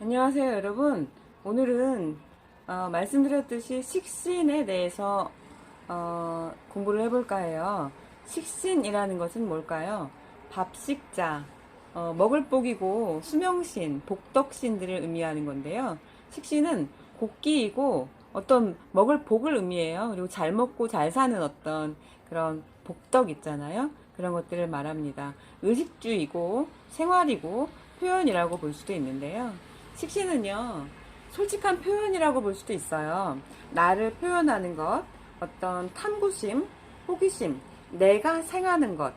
안녕하세요, 여러분. 오늘은 어, 말씀드렸듯이 식신에 대해서 어, 공부를 해볼까 해요. 식신이라는 것은 뭘까요? 밥식자, 어, 먹을 복이고 수명신, 복덕신들을 의미하는 건데요. 식신은 곡기이고 어떤 먹을 복을 의미해요. 그리고 잘 먹고 잘 사는 어떤 그런 복덕 있잖아요. 그런 것들을 말합니다. 의식주이고 생활이고 표현이라고 볼 수도 있는데요. 식신은요, 솔직한 표현이라고 볼 수도 있어요. 나를 표현하는 것, 어떤 탐구심, 호기심, 내가 생하는 것,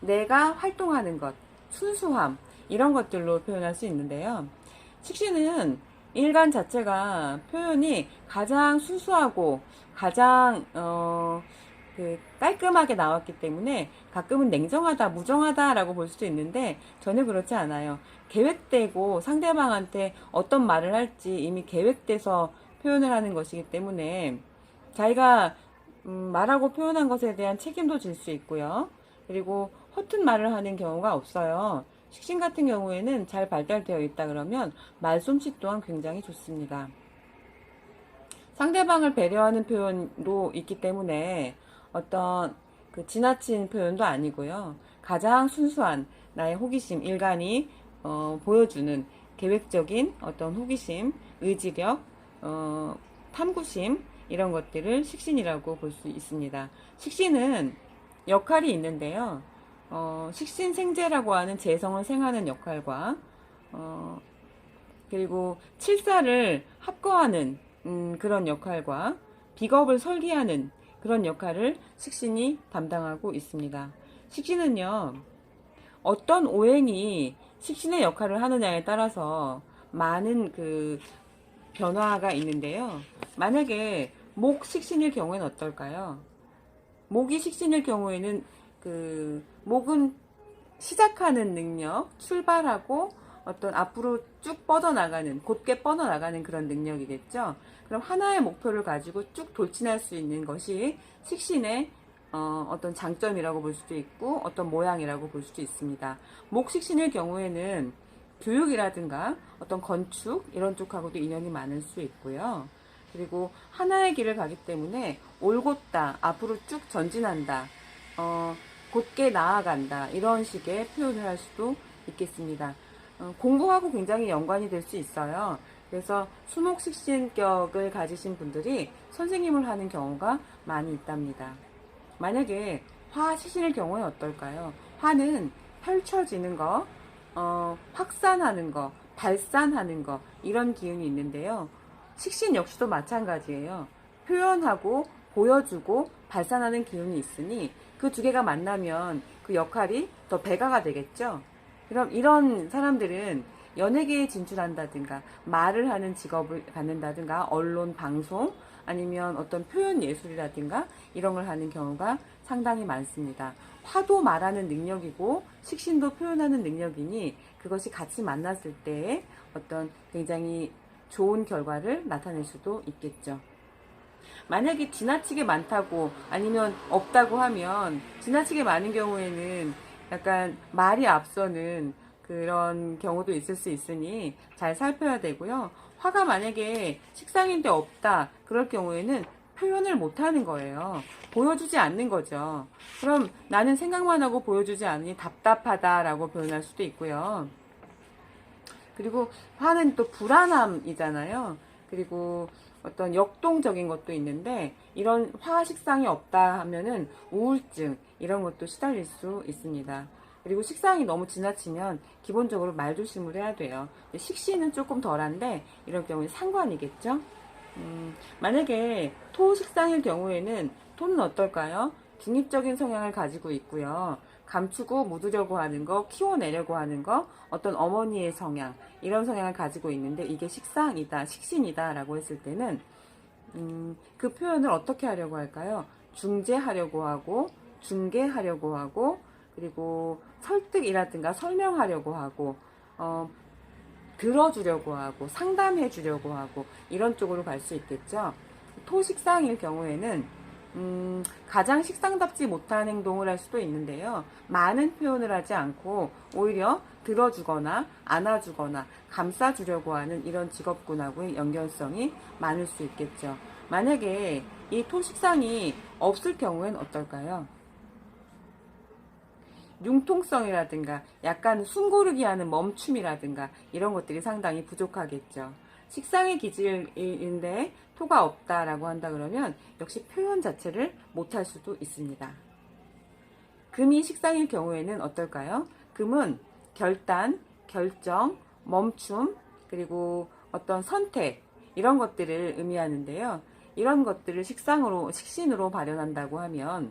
내가 활동하는 것, 순수함, 이런 것들로 표현할 수 있는데요. 식신은 일간 자체가 표현이 가장 순수하고 가장, 어, 그 깔끔하게 나왔기 때문에 가끔은 냉정하다, 무정하다라고 볼 수도 있는데 전혀 그렇지 않아요. 계획되고 상대방한테 어떤 말을 할지 이미 계획돼서 표현을 하는 것이기 때문에 자기가 음, 말하고 표현한 것에 대한 책임도 질 수 있고요. 그리고 허튼 말을 하는 경우가 없어요. 식신 같은 경우에는 잘 발달되어 있다 그러면 말솜씨 또한 굉장히 좋습니다. 상대방을 배려하는 표현도 있기 때문에 어떤 그 지나친 표현도 아니고요. 가장 순수한 나의 호기심, 일간이 어, 보여주는 계획적인 어떤 호기심, 의지력, 어, 탐구심 이런 것들을 식신이라고 볼 수 있습니다. 식신은 역할이 있는데요. 어, 식신생재라고 하는 재성을 생하는 역할과 어, 그리고 칠사를 합거하는 음, 그런 역할과 비겁을 설계하는 그런 역할을 식신이 담당하고 있습니다. 식신은요, 어떤 오행이 식신의 역할을 하느냐에 따라서 많은 그 변화가 있는데요. 만약에 목 식신일 경우에는 어떨까요? 목이 식신일 경우에는 그 목은 시작하는 능력, 출발하고 어떤 앞으로 쭉 뻗어나가는, 곧게 뻗어나가는 그런 능력이겠죠. 그럼 하나의 목표를 가지고 쭉 돌진할 수 있는 것이 식신의 어, 어떤 장점이라고 볼 수도 있고 어떤 모양이라고 볼 수도 있습니다. 목식신일 경우에는 교육이라든가 어떤 건축 이런 쪽하고도 인연이 많을 수 있고요. 그리고 하나의 길을 가기 때문에 올곧다, 앞으로 쭉 전진한다, 어, 곧게 나아간다 이런 식의 표현을 할 수도 있겠습니다. 어, 공부하고 굉장히 연관이 될 수 있어요. 그래서 수목식신격을 가지신 분들이 선생님을 하는 경우가 많이 있답니다. 만약에 화 시신일 경우에 어떨까요? 화는 펼쳐지는 거, 어, 확산하는 거, 발산하는 거, 이런 기운이 있는데요. 식신 역시도 마찬가지예요. 표현하고, 보여주고, 발산하는 기운이 있으니 그 두 개가 만나면 그 역할이 더 배가가 되겠죠? 그럼 이런 사람들은 연예계에 진출한다든가, 말을 하는 직업을 갖는다든가, 언론, 방송, 아니면 어떤 표현 예술이라든가 이런 걸 하는 경우가 상당히 많습니다. 화도 말하는 능력이고 식신도 표현하는 능력이니 그것이 같이 만났을 때 어떤 굉장히 좋은 결과를 나타낼 수도 있겠죠. 만약에 지나치게 많다고 아니면 없다고 하면 지나치게 많은 경우에는 약간 말이 앞서는 그런 경우도 있을 수 있으니 잘 살펴야 되고요. 화가 만약에 식상인데 없다. 그럴 경우에는 표현을 못 하는 거예요. 보여주지 않는 거죠. 그럼 나는 생각만 하고 보여주지 않으니 답답하다라고 표현할 수도 있고요. 그리고 화는 또 불안함이잖아요. 그리고 어떤 역동적인 것도 있는데 이런 화 식상이 없다 하면은 우울증 이런 것도 시달릴 수 있습니다. 그리고 식상이 너무 지나치면 기본적으로 말조심을 해야 돼요. 식신은 조금 덜한데 이럴 경우에 상관이겠죠. 음, 만약에 토 식상일 경우에는 토는 어떨까요? 중립적인 성향을 가지고 있고요. 감추고 묻으려고 하는 거, 키워내려고 하는 거, 어떤 어머니의 성향, 이런 성향을 가지고 있는데 이게 식상이다, 식신이다 라고 했을 때는 음, 그 표현을 어떻게 하려고 할까요? 중재하려고 하고, 중개하려고 하고, 그리고 설득이라든가 설명하려고 하고, 어, 들어주려고 하고, 상담해 주려고 하고, 이런 쪽으로 갈 수 있겠죠. 토식상일 경우에는, 음, 가장 식상답지 못한 행동을 할 수도 있는데요. 많은 표현을 하지 않고, 오히려 들어주거나 안아주거나 감싸주려고 하는 이런 직업군하고의 연결성이 많을 수 있겠죠. 만약에 이 토식상이 없을 경우엔 어떨까요? 융통성이라든가 약간 숨고르기 하는 멈춤이라든가 이런 것들이 상당히 부족하겠죠. 식상의 기질인데 토가 없다라고 한다 그러면 역시 표현 자체를 못할 수도 있습니다. 금이 식상일 경우에는 어떨까요? 금은 결단, 결정, 멈춤, 그리고 어떤 선택, 이런 것들을 의미하는데요. 이런 것들을 식상으로, 식신으로 발현한다고 하면,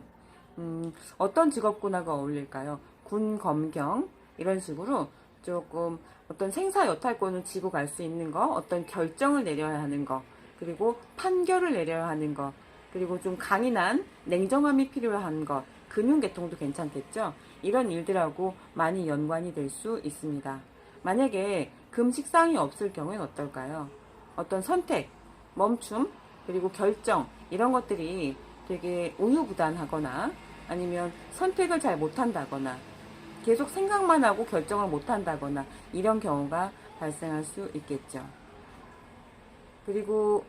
음, 어떤 직업군하고 어울릴까요? 군, 검경, 이런 식으로 조금 어떤 생사 여탈권을 쥐고 갈 수 있는 거, 어떤 결정을 내려야 하는 거, 그리고 판결을 내려야 하는 거, 그리고 좀 강인한 냉정함이 필요한 것, 금융계통도 괜찮겠죠? 이런 일들하고 많이 연관이 될 수 있습니다. 만약에 금식상이 없을 경우엔 어떨까요? 어떤 선택, 멈춤, 그리고 결정, 이런 것들이 되게 우유부단하거나 아니면 선택을 잘 못한다거나 계속 생각만 하고 결정을 못한다거나 이런 경우가 발생할 수 있겠죠. 그리고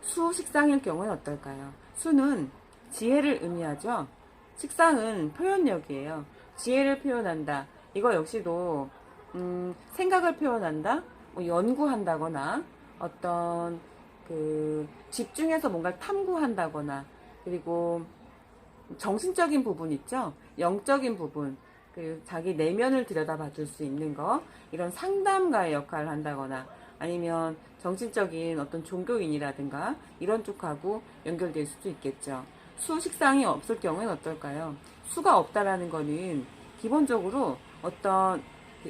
수 식상일 경우는 어떨까요? 수는 지혜를 의미하죠. 식상은 표현력이에요. 지혜를 표현한다. 이거 역시도 음, 생각을 표현한다. 뭐 연구한다거나 어떤 그 집중해서 뭔가를 탐구한다거나 그리고 정신적인 부분 있죠. 영적인 부분. 그 자기 내면을 들여다봐 줄 수 있는 거 이런 상담가의 역할을 한다거나 아니면 정신적인 어떤 종교인이라든가 이런 쪽하고 연결될 수도 있겠죠. 수 식상이 없을 경우엔 어떨까요? 수가 없다라는 거는 기본적으로 어떤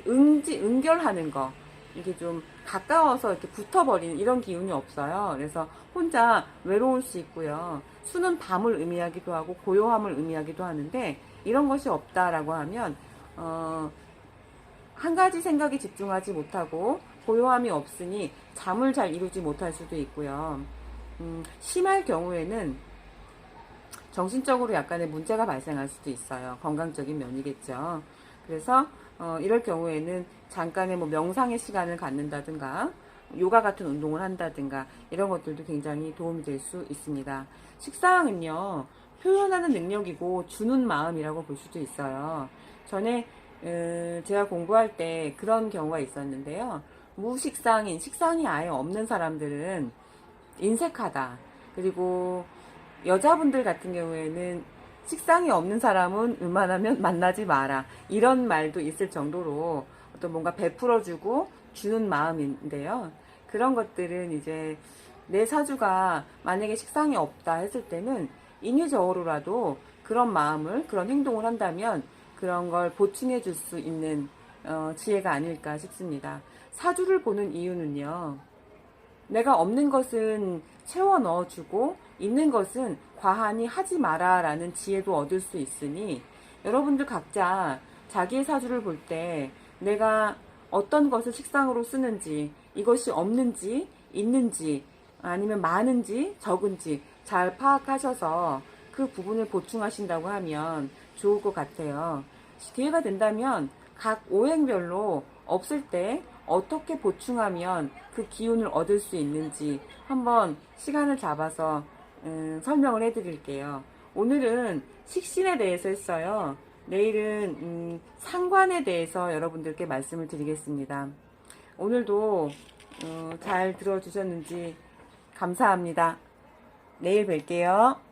응지 응결하는 거 이게 좀 가까워서 이렇게 붙어버리는 이런 기운이 없어요. 그래서 혼자 외로울 수 있고요. 수는 밤을 의미하기도 하고 고요함을 의미하기도 하는데 이런 것이 없다라고 하면 어, 한 가지 생각에 집중하지 못하고 고요함이 없으니 잠을 잘 이루지 못할 수도 있고요. 음, 심할 경우에는 정신적으로 약간의 문제가 발생할 수도 있어요. 건강적인 면이겠죠. 그래서 어, 이럴 경우에는 잠깐의 뭐 명상의 시간을 갖는다든가 요가 같은 운동을 한다든가 이런 것들도 굉장히 도움이 될 수 있습니다. 식사항은요 표현하는 능력이고 주는 마음이라고 볼 수도 있어요. 전에 음, 제가 공부할 때 그런 경우가 있었는데요. 무식상인 식상이 아예 없는 사람들은 인색하다. 그리고 여자분들 같은 경우에는 식상이 없는 사람은 웬만하면 만나지 마라. 이런 말도 있을 정도로 어떤 뭔가 베풀어주고 주는 마음인데요. 그런 것들은 이제 내 사주가 만약에 식상이 없다 했을 때는 인위적으로라도 그런 마음을, 그런 행동을 한다면 그런 걸 보충해 줄 수 있는 어, 지혜가 아닐까 싶습니다. 사주를 보는 이유는요. 내가 없는 것은 채워 넣어주고 있는 것은 과하니 하지 마라 라는 지혜도 얻을 수 있으니 여러분들 각자 자기의 사주를 볼 때 내가 어떤 것을 식상으로 쓰는지 이것이 없는지 있는지 아니면 많은지 적은지 잘 파악하셔서 그 부분을 보충하신다고 하면 좋을 것 같아요. 기회가 된다면 각 오행별로 없을 때 어떻게 보충하면 그 기운을 얻을 수 있는지 한번 시간을 잡아서 음, 설명을 해드릴게요. 오늘은 식신에 대해서 했어요. 내일은 음, 상관에 대해서 여러분들께 말씀을 드리겠습니다. 오늘도 어, 잘 들어주셨는지 감사합니다. 내일 뵐게요.